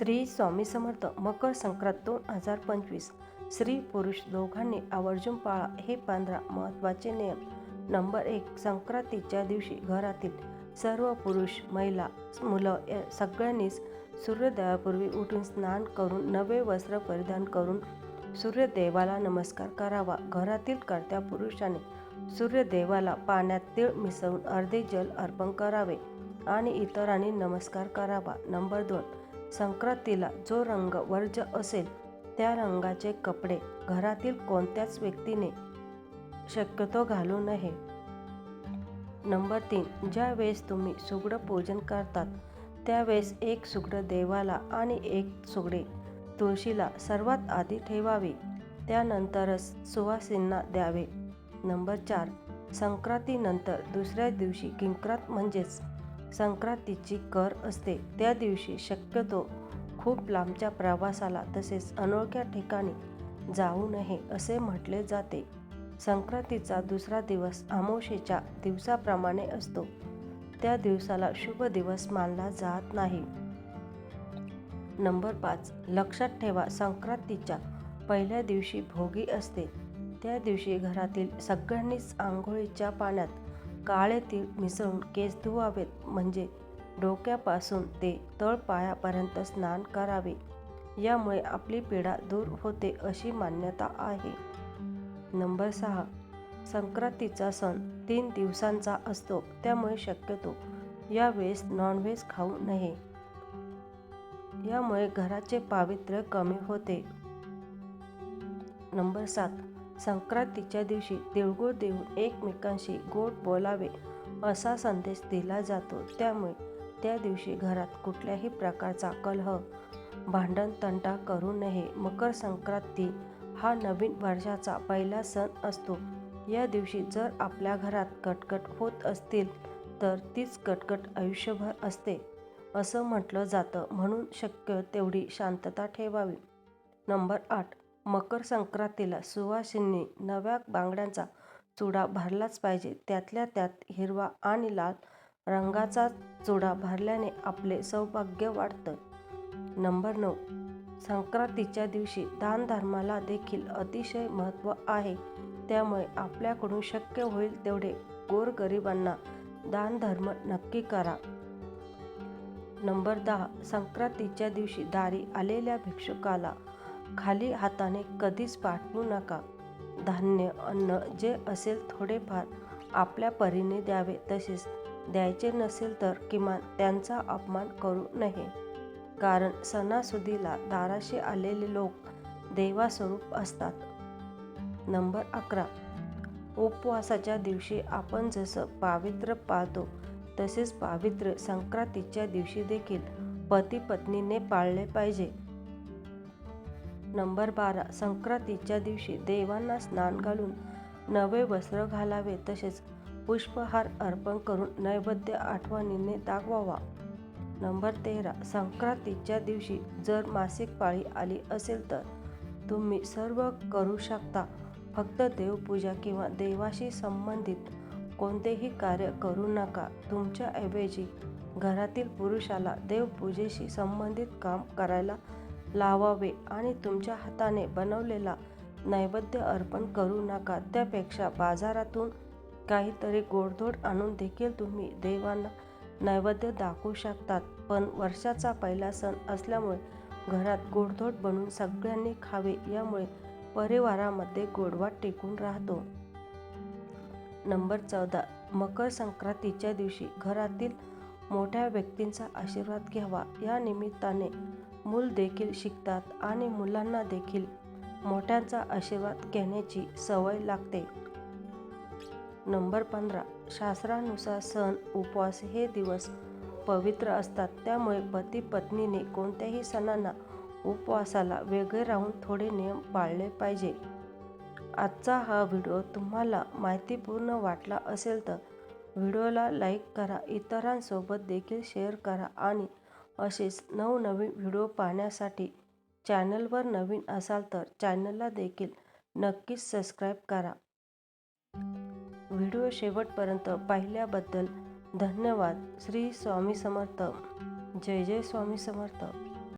श्री स्वामी समर्थ मकर संक्रांत दोन हजार पंचवीस. स्त्री पुरुष दोघांनी आवर्जून पाळा हे पंधरा महत्त्वाचे नियम. नंबर एक संक्रांतीच्या दिवशी घरातील सर्व पुरुष महिला मुलं या सगळ्यांनीच सूर्योदयापूर्वी उठून स्नान करून नवे वस्त्र परिधान करून सूर्यदेवाला नमस्कार करावा. घरातील कर्त्या पुरुषाने सूर्यदेवाला पाण्यात तीळ मिसळून अर्धे जल अर्पण करावे आणि इतरांनी नमस्कार करावा. नंबर दोन संक्रांतीला जो रंग वर्ज असेल त्या रंगाचे कपडे घरातील कोणत्याच व्यक्तीने शक्यतो घालू नये. नंबर तीन ज्या वेळेस तुम्ही सुगडं पूजन करतात त्यावेळेस एक सुगडं देवाला आणि एक सुगडे तुळशीला सर्वात आधी ठेवावे त्यानंतरच सुवासींना द्यावे. नंबर चार संक्रांतीनंतर दुसऱ्या दिवशी किंक्रात म्हणजेच संक्रांतीची कर असते. त्या दिवशी शक्यतो खूप लांबच्या प्रवासाला तसेच अनोळख्या ठिकाणी जाऊ नये असे म्हटले जाते. संक्रांतीचा दुसरा दिवस आमोशेच्या दिवसाप्रमाणे असतो. त्या दिवसाला शुभ दिवस मानला जात नाही. नंबर पाच. लक्षात ठेवा संक्रांतीच्या पहिल्या दिवशी भोगी असते. त्या दिवशी घरातील सगळ्यांनीच आंघोळीच्या पाण्यात काळे तीळ मिसळून केस धुवावेत म्हणजे डोक्यापासून ते तळपायापर्यंत स्नान करावे. यामुळे आपली पीडा दूर होते अशी मान्यता आहे. नंबर सहा. संक्रांतीचा सण तीन दिवसांचा असतो त्यामुळे शक्यतो यावेळेस नॉनव्हेज खाऊ नये. यामुळे घराचे पावित्र्य कमी होते. नंबर सात. संक्रांतीच्या दिवशी तिळगुळ देऊन एकमेकांशी गोड बोलावे असा संदेश दिला जातो. त्यामुळे त्या दिवशी घरात कुठल्याही प्रकारचा कलह भांडण तंटा करू नये. मकर संक्रांती हा नवीन वर्षाचा पहिला सण असतो. या दिवशी जर आपल्या घरात कटकट होत असतील तर तीच कटकट आयुष्यभर असते असं म्हटलं जातं. म्हणून शक्य तेवढी शांतता ठेवावी. नंबर आठ. मकर संक्रांतीला सुवासिनी नव्या बांगड्यांचा चुडा भरलाच पाहिजे. त्यातल्या त्यात हिरवा आणि लाल रंगाचा चुडा भरल्याने आपले सौभाग्य वाढतं. नंबर नऊ. संक्रांतीच्या दिवशी दानधर्माला देखील अतिशय महत्त्व आहे. त्यामुळे आपल्याकडून शक्य होईल तेवढे गोरगरिबांना दानधर्म नक्की करा. नंबर दहा. संक्रांतीच्या दिवशी दारी आलेल्या भिक्षुकाला खाली हाताने कधीच पाठवू नका. धान्य अन्न जे असेल थोडेफार आपल्या परीने द्यावे तसेच द्यायचे नसेल तर किमान त्यांचा अपमान करू नये. कारण सणासुदीला दाराशी आलेले लोक देवास्वरूप असतात. नंबर अकरा. उपवासाच्या दिवशी आपण जसं पावित्र्य पाळतो तसेच पावित्र्य संक्रांतीच्या दिवशी देखील पती पत्नीने पाळले पाहिजे. नंबर बारा संक्रांतीच्या दिवशी देवांना स्नान घालून नवे वस्त्र घालावे तसेच पुष्पहार अर्पण करून नैवेद्य आठवणीने दाखवावा. नंबर तेरा संक्रांतीच्या दिवशी जर मासिक पाळी आली असेल तर तुम्ही सर्व करू शकता. फक्त देवपूजा किंवा देवाशी संबंधित कोणतेही कार्य करू नका. तुमच्याऐवजी घरातील पुरुषाला देवपूजेशी संबंधित काम करायला लावावे आणि तुमच्या हाताने बनवलेला नैवेद्य अर्पण करू नका. त्यापेक्षा बाजारातून काहीतरी गोडधोड आणून देखील तुम्ही देवांना नैवेद्य दाखवू शकतात. पण वर्षाचा पहिला सण असल्यामुळे घरात गोडधोड बनवून सगळ्यांनी खावे यामुळे परिवारामध्ये गोडवा टिकून राहतो. नंबर चौदा. मकर संक्रांतीच्या दिवशी घरातील मोठ्या व्यक्तींचा आशीर्वाद घ्यावा. या निमित्ताने मूल देखील शिकतात आणि मुलांना देखील मोठ्यांचा आशीर्वाद घेण्याची सवय लागते. नंबर पंधरा. शास्त्रानुसार सण उपवास हे दिवस पवित्र असतात. त्यामुळे पती पत्नीने कोणत्याही सणांना उपवासाला वेगळे राहून थोडे नियम पाळले पाहिजे. आजचा हा व्हिडिओ तुम्हाला माहितीपूर्ण वाटला असेल तर व्हिडिओला लाईक करा इतरांसोबत देखील शेअर करा आणि असेच नवनवीन व्हिडिओ पाहण्यासाठी चॅनलवर नवीन असाल तर चॅनलला देखील नक्कीच सबस्क्राईब करा. व्हिडिओ शेवटपर्यंत पाहिल्याबद्दल धन्यवाद. श्री स्वामी समर्थ. जय जय स्वामी समर्थ.